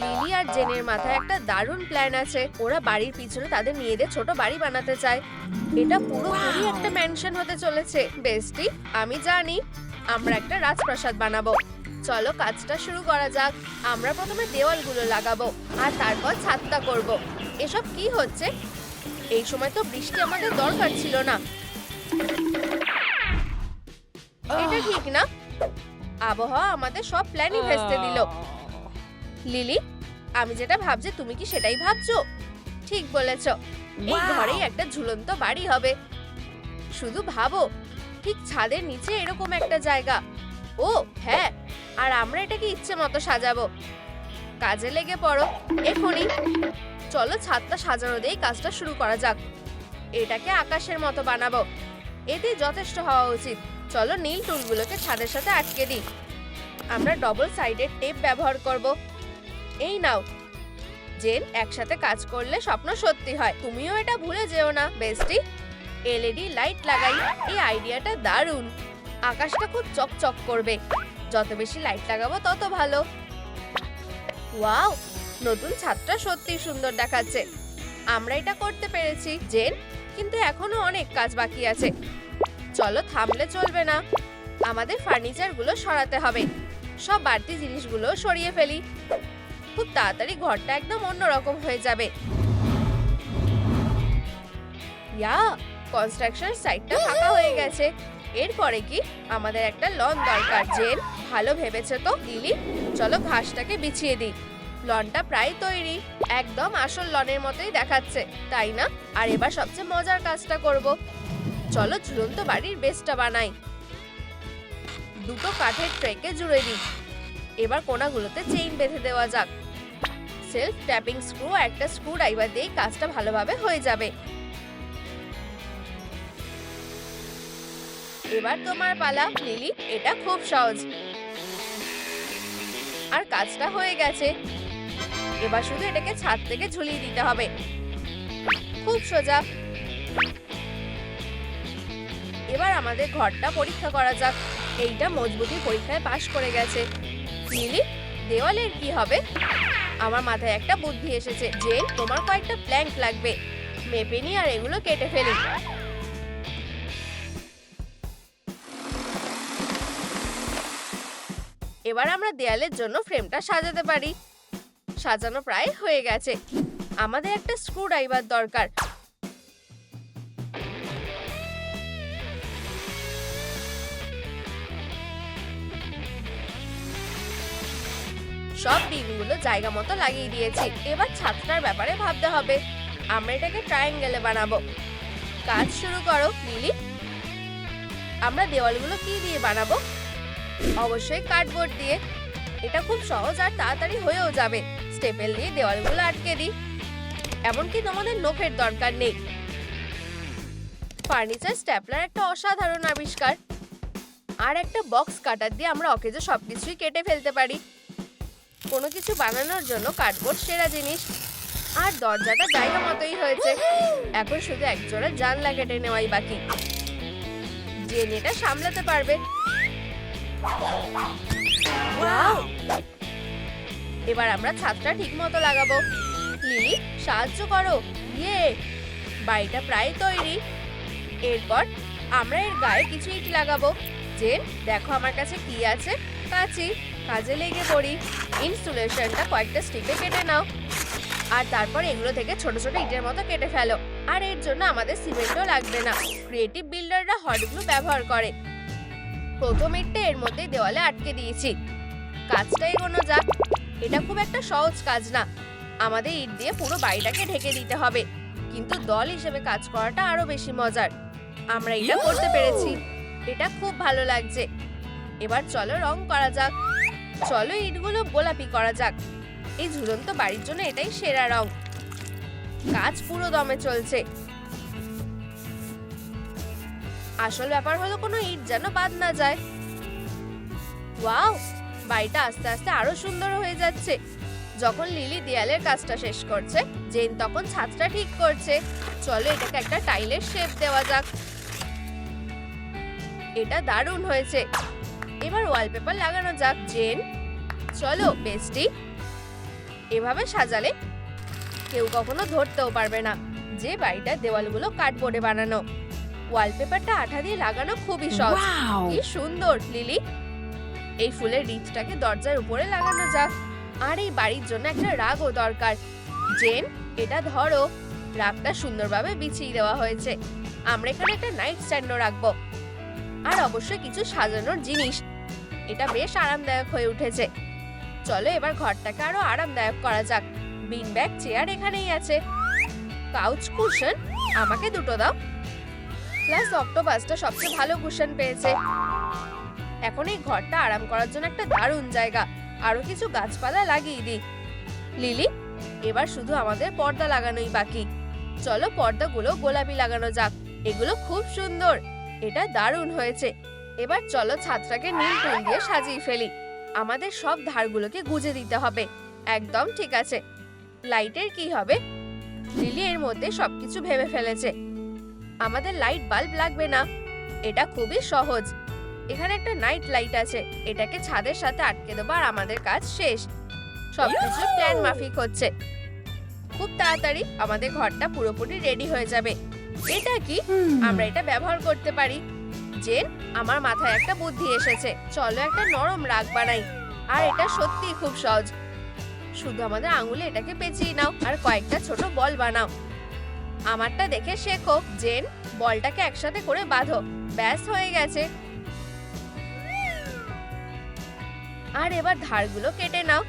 Lily আর জেনের মাথায় একটা দারুণ প্ল্যান আছে। ওরা বাড়ির পিছনে তাদের মেয়েদের ছোট বাড়ি বানাতে চায়। এটা পুরোপুরি একটা ম্যানশন হতে চলেছে। বেস্টি আমি জানি আমরা একটা রাজপ্রাসাদ বানাবো। চলো কাজটা শুরু করা যাক। আমরা প্রথমে দেওয়ালগুলো লাগাবো আর তারপর ছাদটা করব। এসব কি হচ্ছে? এই সময় তো বৃষ্টি আমাদের দরকার ছিল না। এটা ঠিক না। আবহাওয়া আমাদের সব প্ল্যানই ভেস্তে দিল। লিলি আমি যেটা ভাবছি তুমি কি সেটাই ভাবছ? ঠিক বলেছ। এই ঘরেই একটা ঝুলন্ত বাড়ি হবে। শুধু ভাবো ঠিক ছাদের নিচে এরকম একটা জায়গা। ও হ্যাঁ আর আমরা এটাকে ইচ্ছে মতো সাজাবো। কাজে লেগে পড়ো এখনই। চলো ছাদটা সাজানো দিয়েই কাজটা শুরু করা যাক। এটাকে আকাশের মতো বানাবো। এতে যথেষ্ট হওয়া উচিত। চলো নীল টুলগুলোকে ছাদের সাথে আটকে দিই। আমরা ডবল সাইডের টেপ ব্যবহার করব। এই নাও। জেন একসাথে কাজ করলে স্বপ্ন সত্যি হয়। তুমিও এটা ভুলে যেও না, বেস্টি। এলইডি লাইট লাগাই, এই আইডিয়াটা দারুণ। আকাশটা খুব চকচক করবে। যত বেশি লাইট লাগাবো তত ভালো। ওয়াও, নতুন ছাদটা সত্যি সুন্দর দেখাচ্ছে। আমরা এটা করতে পেরেছি, জেন। কিন্তু এখনও অনেক কাজ বাকি আছে। চলো থামলে চলবে না। আমাদের ফার্নিচারগুলো সরাতে হবে। সব বাড়তি জিনিসগুলো সরিয়ে ফেলি। খুব তাড়াতাড়ি ঘরটা একদম অন্যরকম হয়ে যাবে। ইয়া কনস্ট্রাকশন সাইটটা ফাঁকা হয়ে গেছে। এরপরে কি আমাদের একটা লন দরকার জেন ভালো ভেবেছে তো লিলি চলো ঘাসটাকে বিছিয়ে দিই। লনটা প্রায় তৈরি। একদম আসল লনের মতোই দেখাচ্ছে তাই না? আর এবার সবচেয়ে মজার কাজটা করব। চলো ঝুলন্ত বাড়ির বেসটা বানাই। দুটো কাঠের ট্রেকে জুড়ে দিই। এবার কোনাগুলোতে চেইন বেঁধে দেওয়া যাক। সেলফ ট্যাপিং স্ক্রু একটা স্ক্রু ড্রাইভার দিয়েই কাজটা ভালোভাবে হয়ে যাবে। এবার তোমার পালা, লিলি, এটা খুব সহজ। আর কাজটা হয়ে গেছে। এবার শুধু এটাকে ছাদ থেকে ঝুলিয়ে দিতে হবে। খুব সোজা। এবার আমাদের ঘরটা পরীক্ষা করা যাক। এইটা মজবুতি পরীক্ষায় পাশ করে গেছে। লিলি, দেওয়ালের কি হবে? আমার মাথায় একটা বুদ্ধি এসেছে যে তোমার কয়েকটা প্ল্যাঙ্ক লাগবে। মেপে নিয়ে আর এগুলো কেটে ফেলি। এবার আমরা দেয়ালের জন্য ফ্রেমটা সাজাতে পারি। সাজানো প্রায় হয়ে গেছে। আমাদের একটা স্ক্রু ড্রাইভার দরকার। সব পিনগুলো জায়গা মতো লাগিয়ে দিয়েছি। এবার ছাদটার ব্যাপারে ভাবতে হবে। আমরা এটাকে ট্রায়াঙ্গেলে বানাবো। কাজ শুরু করো লিলি আমরা দেওয়ালগুলো কি দিয়ে বানাবো? অবশ্যই কার্ডবোর্ড দিয়ে। এটা খুব সহজ আর তাড়াতাড়ি হয়েও যাবে। স্টেপেল দিয়ে দেওয়ালগুলো আটকে দিই। এমনকি তোমাদের নখের দরকার নেই। ফার্নিচার স্ট্যাপলার একটা অসাধারণ আবিষ্কার। আর একটা বক্স কাটার দিয়ে আমরা অকেজো সবকিছুই কেটে ফেলতে পারি। কোনো কিছু বানানোর জন্য কার্ডবোর্ড সেরা জিনিস। আর দরজাটা জায়গা মতোই হয়েছে। এখন শুধু একজোড়া জানলা কেটে নেওয়াই বাকি। এটা সামলাতে পারবে! এবার আমরা ছাদটা ঠিক মতো লাগাবো। লিলি সাহায্য করো। ইয়ে বাড়িটা প্রায় তৈরি। এরপর আমরা এর গায়ে কিছু ইট লাগাবো। যে, দেখো আমার কাছে কি আছে, কাঁচি। কাজে লেগে পড়ি। ইনস্টলেশনটা কয়েকটা স্টিপে কেটে নাও। আর তারপর এগুলো থেকে ছোট ছোট ইটের মতো কেটে ফেলো। আর এর জন্য আমাদের সিমেন্টও লাগবে না। ক্রিয়েটিভ বিল্ডাররা হটগুলো ব্যবহার করে। প্রথম ইটটা এর মধ্যেই দেওয়ালে আটকে দিয়েছি। কাজটা এগোনো যাক। এটা খুব একটা সহজ কাজ না। আমাদের ইট দিয়ে পুরো বাড়িটাকে ঢেকে দিতে হবে। কিন্তু দল হিসেবে কাজ করাটা আরও বেশি মজার। আমরা এটা করতে পেরেছি। এটা খুব ভালো লাগছে। এবার চলো রং করা যাক। চলো ইটগুলো গোলাপি করা যাক। এই ঝুলন্ত বাড়ির জন্য এটাই সেরা রং। কাজ পুরো দমে চলছে। আসল ব্যাপার হলো কোনো ইট যেন বাদ না যায়। ওয়াও, বাড়িটা আস্তে আস্তে আরও সুন্দর হয়ে যাচ্ছে। যখন লিলি দেয়ালের কাজটা শেষ করছে, জেন তখন ছাদটা ঠিক করছে। চলো এটাকে একটা টাইলের শেপ দেওয়া যাক। এটা দারুণ হয়েছে। এবার ওয়ালপেপার লাগানো যাক জেন চলো বেস্টি এভাবে সাজালে কেউ কখনো ধরতেও পারবে না। যে বাড়িটার দেওয়ালগুলো কাঠবোর্ডে বানানো। ওয়ালপেপারটা আঠা দিয়ে লাগানো খুবই সহজ। কি সুন্দর লিলি এই ফুলের রিচটাকে দরজার উপরে লাগানো যাক। আর এই বাড়ির জন্য একটা রাগও দরকার। জেন এটা ধরো। রাগটা সুন্দরভাবে বিছিয়ে দেওয়া হয়েছে। আমরা এখানে একটা নাইট স্ট্যান্ডও রাখব। আর অবশ্যই কিছু সাজানোর জিনিস। এটা বেশ আরামদায়ক হয়ে উঠেছে। চলো এবার ঘরটাকে আরও আরামদায়ক করা যাক। বিন ব্যাগ, চেয়ার এখানেই আছে। কাউচ, কুশন, আমাকে দুটো দাও। প্লাস অক্টোপাসটা সবচেয়ে ভালো কুশন পেয়েছে। এখন এই ঘরটা আরাম করার জন্য একটা দারুণ জায়গা। আরও কিছু গাছপালা লাগিয়ে দিই। লিলি, এবার শুধু আমাদের পর্দা লাগানোই বাকি। চলো পর্দাগুলো গোলাপি লাগানো যাক। এগুলো খুব সুন্দর। এটা দারুণ হয়েছে। এবার চলো ছাদটাকে নীল টুল দিয়ে সাজিয়ে ফেলি। আমাদের সব ধারগুলোকে গুজে দিতে হবে। একদম ঠিক আছে। লাইটের কি হবে? লিলি এর মধ্যে সবকিছু ভেবে ফেলেছে। আমাদের লাইট বাল্ব লাগবে না। এটা খুবই সহজ। এখানে একটা নাইট লাইট আছে। এটাকে ছাদের সাথে আটকে দেবো আর আমাদের কাজ শেষ। সবকিছু প্ল্যান মাফিক হচ্ছে। খুব তাড়াতাড়ি আমাদের ঘরটা পুরোপুরি রেডি হয়ে যাবে। এটা কি? আমরা এটা ব্যবহার করতে পারি। জেন, আমার মাথায় একটা বুদ্ধি এসেছে। চলো একটা নরম রাগ বানাই। আর এটা সত্যিই খুব সহজ। শুধু আমাদের আঙুলে এটাকে পেঁচিয়ে নাও আর কয়েকটা ছোট বল বানাও। আমারটা দেখে শেখো। জেন, বলটাকে একসাথে করে বাঁধো। ব্যাস, হয়ে গেছে। আর এবার ধারগুলো কেটে নাও।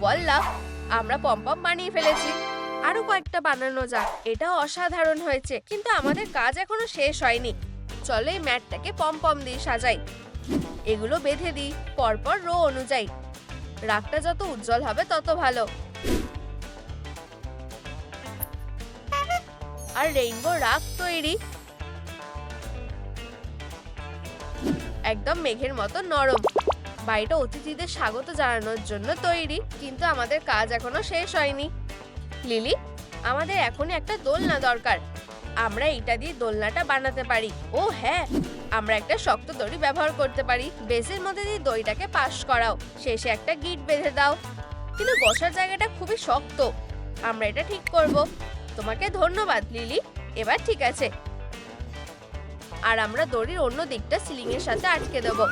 বললাম, আমরা পম্পম বানিয়ে ফেলেছি। আরও কয়েকটা বানানো যাক। এটা অসাধারণ হয়েছে। কিন্তু আমাদের কাজ এখনও শেষ হয়নি। চলো এই ম্যাটটাকে পম্পম দিয়ে সাজাই। এগুলো বেঁধে দিই, পরপর রো অনুযায়ী। রাগটা যত উজ্জ্বল হবে তত ভালো। আর রেইনবো রাগ তৈরি। একদম মেঘের মতো নরম। বাড়িটা অতিথিদের স্বাগত জানানোর জন্য তৈরি। কিন্তু আমাদের কাজ এখনও শেষ হয়নি। লিলি, আমাদের এখনই একটা দোলনা দরকার। আমরা এটা দিয়ে দোলনাটা বানাতে পারি। ও হ্যাঁ আমরা একটা শক্ত দড়ি ব্যবহার করতে পারি। বেসের মধ্যে দিয়ে দড়িটাকে পাশ করাও। শেষে একটা গিট বেঁধে দাও। কিন্তু বসার জায়গাটা খুবই শক্ত। আমরা এটা ঠিক করব। তোমাকে ধন্যবাদ, লিলি। এবার ঠিক আছে। আর আমরা দড়ির অন্য দিকটা সিলিং এর সাথে আটকে দেব।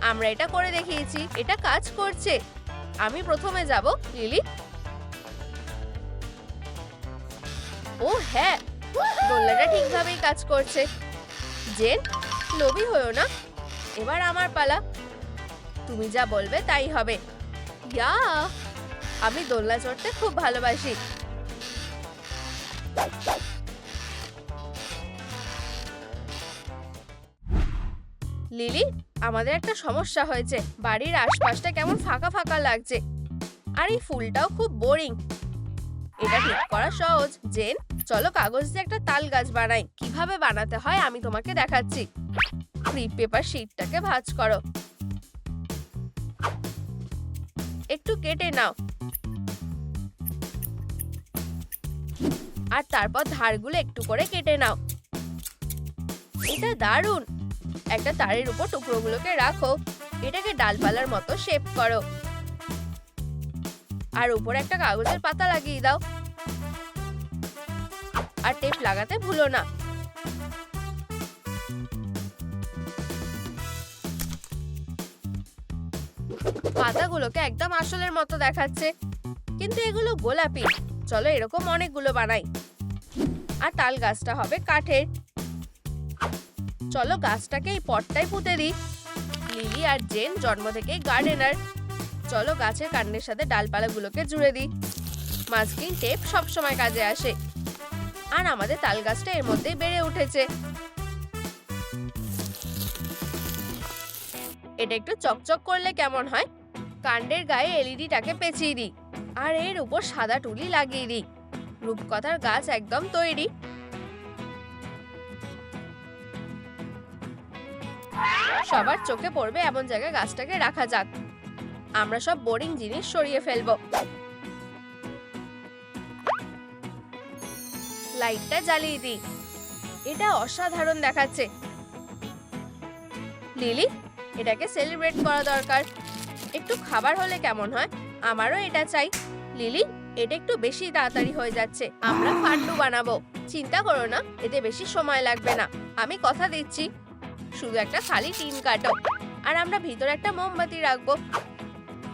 আমরা এটা করে দেখিয়েছি। এটা কাজ করছে। আমি প্রথমে যাব, লিলি। ও হ্যাঁ দোলনাটা ঠিকভাবেই কাজ করছে। জেন, লোভী হয়েও না। এবার আমার পালা। তুমি যা বলবে তাই হবে। ইয়া, আমি দোলনা চড়তে খুব ভালোবাসি। লিলি, আমাদের একটা সমস্যা হয়েছে। বাড়ির আশপাশটা কেমন ফাঁকা ফাঁকা লাগছে। আর এই ফুলটাও খুব বোরিং। এটা ঠিক করা সহজ। জেন, চলো কাগজ দিয়ে একটা তাল গাছ বানাই। কীভাবে বানাতে হয় আমি তোমাকে দেখাচ্ছি। ক্রিপ পেপার শিটটাকে ভাঁজ করো। একটু কেটে নাও। আর তারপর ধারগুলো একটু করে কেটে নাও। এটা দারুণ! একটা তারের উপর টুকরোগুলোকে রাখো। এটাকে ডালপালার মতো শেপ করো। আর উপরে একটা কাগজের পাতা লাগিয়ে দাও। আর টেপ লাগাতে ভুলো না। পাতাগুলোকে একদম আসলের মতো দেখাচ্ছে। কিন্তু এগুলো গোলাপি। চলো এরকম অনেকগুলো বানাই। আর তাল গাছটা হবে কাঠের। চলো গাছটাকে এই পটটাই পুঁতে দিই। লিলি আর জেন জন্ম থেকেই গার্ডেনার চলো গাছের কাণ্ডের সাথে ডালপালাগুলোকে জুড়ে দিই। মাস্কিং টেপ সবসময় কাজে আসে। আর আমাদের তাল গাছটা এর মধ্যেই বেড়ে উঠেছে। এটা একটু চকচক করলে কেমন হয়? কাণ্ডের গায়ে এলইডিটাকে পেঁচিয়ে দিই আর এর উপর সাদা টুলি লাগিয়ে দিই। রূপকথার গাছ একদম তৈরি। সবার চোখে পড়বে এমন জায়গায় গাছটাকে রাখা যাক। আমরা সব বোরিং জিনিস সরিয়ে ফেলব। লাইটটা জ্বালিয়ে দিই। এটা অসাধারণ দেখাচ্ছে। লিলি, এটাকে সেলিব্রেট করা দরকার। একটু খাবার হলে কেমন হয়? আমারও এটা চাই। লিলি, এটা একটু বেশি তাড়াতাড়ি হয়ে যাচ্ছে। আমরা ফান্ডু বানাবো। চিন্তা করো না, এতে বেশি সময় লাগবে না। আমি কথা দিচ্ছি। শুধু একটা খালি টিন কাটো। আর আমরা ভিতরে একটা মোমবাতি রাখব।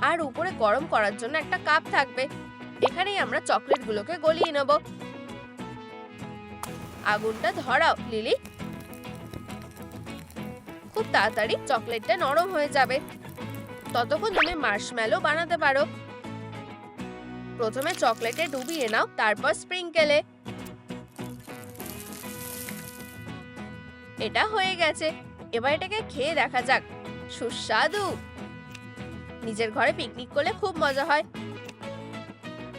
আর উপরে গরম করার জন্য একটা কাপ থাকবে। এখানেই আমরা চকলেটগুলোকে গলিয়ে নেব। আগুনটা ধরাও, লিলি। খুব তাড়াতাড়ি চকলেটটা নরম হয়ে যাবে। ততক্ষণ তুমি মার্শম্যালো বানাতে পারো। প্রথমে চকলেটে ডুবিয়ে নাও, তারপর স্প্রিংকেলে। এটা হয়ে গেছে। এবার এটাকে খেয়ে দেখা যাক। সুস্বাদু! নিজের ঘরে পিকনিক করলে খুব মজা হয়।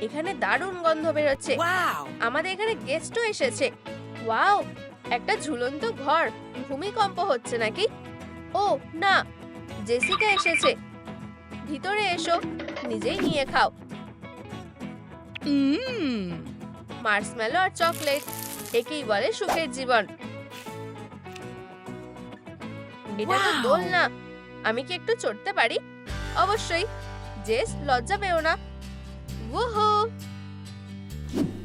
এখানে দারুণ গন্ধ বেরোচ্ছে! আমাদের এখানে গেস্টও এসেছে। ওয়াও একটা ঝুলন্ত ঘর। ভূমিকম্প হচ্ছে নাকি? ও না জেসিকা এসেছে। ভিতরে এসো নিজেই নিয়ে খাও. মার্শম্যালো আর চকলেট একেই বলে সুখের জীবন। এটা তো! দোল না আমি কি একটু চড়তে পারি? অবশ্যই। জেস লজ্জা পেও না। ওহো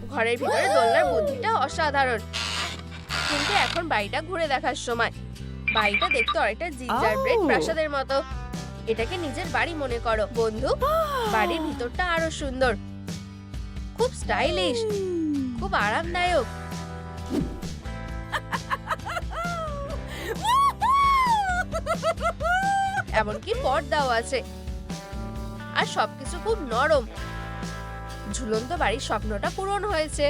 ঘরের ভিতরে দোলনার বুদ্ধিটা অসাধারণ। কিন্তু এখন বাড়িটা ঘুরে দেখার সময়। বাড়িটা দেখতে অনেকটা জিঞ্জার ব্রেড! প্রাসাদের মতো। এটাকে নিজের বাড়ি মনে করো বন্ধু। বাড়ির ভিতরটা আরও সুন্দর। খুব স্টাইলিশ খুব আরামদায়ক। এমনকি পর্দাও আছে। আর সবকিছু খুব নরম। ঝুলন্ত বাড়ির স্বপ্নটা পূরণ হয়েছে।